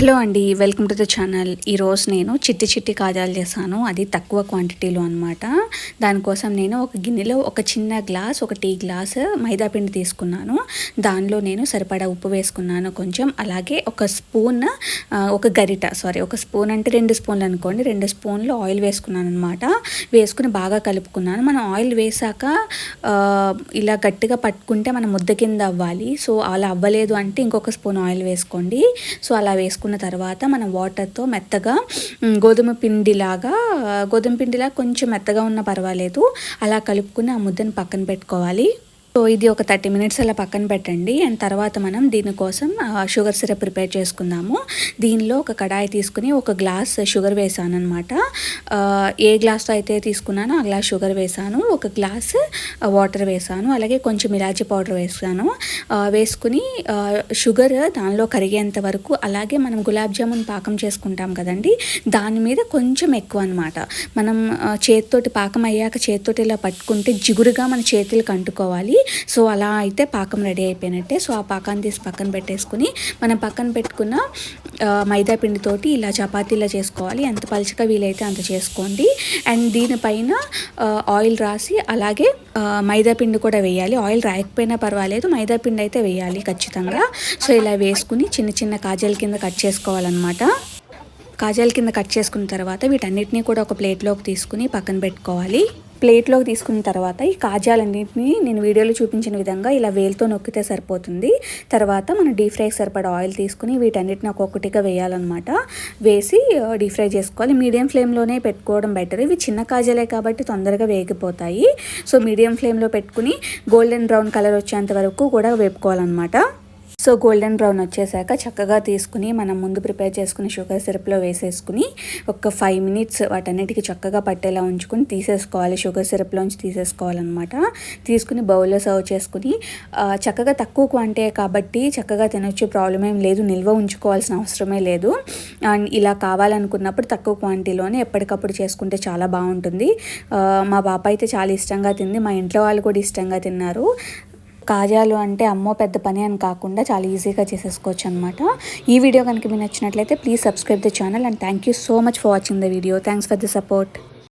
Hello అండి welcome to the channel. ఈరోజు నేను చిట్టి చిట్టి కాజాలు చేశాను. అది తక్కువ క్వాంటిటీలో అనమాట దానికోసం నేను ఒక గిన్నెలో ఒక చిన్న గ్లాస్ ఒక టీ గ్లాస్ మైదాపిండి తీసుకున్నాను. దానిలో నేను సరిపడా ఉప్పు వేసుకున్నాను కొంచెం. అలాగే ఒక స్పూన్ ఒక గరిట సారీ ఒక స్పూన్ అంటే రెండు స్పూన్లు అనుకోండి. రెండు స్పూన్లు ఆయిల్ వేసుకున్నాను అనమాట వేసుకుని బాగా కలుపుకున్నాను. మనం ఆయిల్ వేసాక ఇలా గట్టిగా పట్టుకుంటే మనం ముద్ద కింద అవ్వాలి. సో అలా అవ్వలేదు అంటే ఇంకొక స్పూన్ ఆయిల్ వేసుకోండి. సో అలా వేసుకుని వేసుకున్న తర్వాత మనం వాటర్తో మెత్తగా గోధుమ పిండిలాగా గోధుమ పిండిలా కొంచెం మెత్తగా ఉన్న పర్వాలేదు. అలా కలుపుకుని ఆ ముద్దను పక్కన పెట్టుకోవాలి. సో ఇది ఒక థర్టీ మినిట్స్ అలా పక్కన పెట్టండి. అండ్ తర్వాత మనం దీనికోసం షుగర్ సిరప్ ప్రిపేర్ చేసుకుందాము. దీనిలో ఒక కడాయి తీసుకుని ఒక గ్లాస్ షుగర్ వేసాను అనమాట ఏ గ్లాస్తో అయితే తీసుకున్నానో ఆ గ్లాస్ షుగర్ వేసాను. ఒక గ్లాస్ వాటర్ వేసాను. అలాగే కొంచెం ఇలాచీ పౌడర్ వేసాను. వేసుకుని షుగర్ దానిలో కరిగేంత వరకు అలాగే మనం గులాబ్ జామున్ పాకం చేసుకుంటాం కదండి. దాని మీద కొంచెం ఎక్కువ అనమాట మనం చేతితోటి పాకం అయ్యాక చేతితోటి ఇలా పట్టుకుంటే జిగురుగా మన చేతులకు అంటుకోవాలి సో అలా అయితే పాకం రెడీ అయిపోయినట్టే. సో ఆ పాకాన్ని తీసి పక్కన పెట్టేసుకుని మనం పక్కన పెట్టుకున్న మైదా పిండితోటి ఇలా చపాతీలా చేసుకోవాలి. ఎంత పలుచగా వీలైతే అంత చేసుకోండి. అండ్ దీనిపైన ఆయిల్ రాసి అలాగే మైదా పిండి కూడా వేయాలి. ఆయిల్ రాయకపోయినా పర్వాలేదు. మైదా పిండి అయితే వేయాలి ఖచ్చితంగా. సో ఇలా వేసుకుని చిన్న చిన్న కాజల్ కింద కట్ చేసుకోవాలన్నమాట. కాజాల కింద కట్ చేసుకున్న తర్వాత వీటన్నిటిని కూడా ఒక ప్లేట్లోకి తీసుకుని పక్కన పెట్టుకోవాలి. ప్లేట్లోకి తీసుకున్న తర్వాత ఈ కాజాలన్నింటినీ నేను వీడియోలో చూపించిన విధంగా ఇలా వేలుతో నొక్కితే సరిపోతుంది. తర్వాత మనం డీప్ ఫ్రైకి సరిపడా ఆయిల్ తీసుకుని వీటన్నిటిని ఒక్కొక్కటిగా వేయాలన్నమాట. వేసి డీప్ ఫ్రై చేసుకోవాలి. మీడియం ఫ్లేమ్లోనే పెట్టుకోవడం బెటర్. ఇవి చిన్న కాజాలే కాబట్టి తొందరగా వేగిపోతాయి. సో మీడియం ఫ్లేమ్లో పెట్టుకుని గోల్డెన్ బ్రౌన్ కలర్ వచ్చేంత వరకు కూడా వేపుకోవాలన్నమాట. సో గోల్డెన్ బ్రౌన్ వచ్చేసాక చక్కగా తీసుకుని మనం ముందు ప్రిపేర్ చేసుకుని షుగర్ సిరప్లో వేసేసుకుని ఒక ఫైవ్ మినిట్స్ వాటన్నిటికీ చక్కగా పట్టేలా ఉంచుకుని తీసేసుకోవాలి. షుగర్ సిరప్లోంచి తీసేసుకోవాలన్నమాట. తీసుకుని బౌల్లో సర్వ్ చేసుకుని చక్కగా తక్కువ క్వాంటే కాబట్టి చక్కగా తినొచ్చే ప్రాబ్లం ఏం లేదు నిల్వ ఉంచుకోవాల్సిన అవసరమే లేదు. అండ్ ఇలా కావాలనుకున్నప్పుడు తక్కువ క్వాంటిటీలోనే ఎప్పటికప్పుడు చేసుకుంటే చాలా బాగుంటుంది. మా పాప అయితే చాలా ఇష్టంగా తింది మా ఇంట్లో వాళ్ళు కూడా ఇష్టంగా తిన్నారు. కాజాలు అంటే అమ్మో పెద్ద పని అని కాకుండా చాలా ఈజీగా చేసేసుకోవచ్చు అనమాట ఈ వీడియో కనుక మీకు నచ్చినట్లయితే please subscribe the channel and thank you so much for watching the video thanks for the support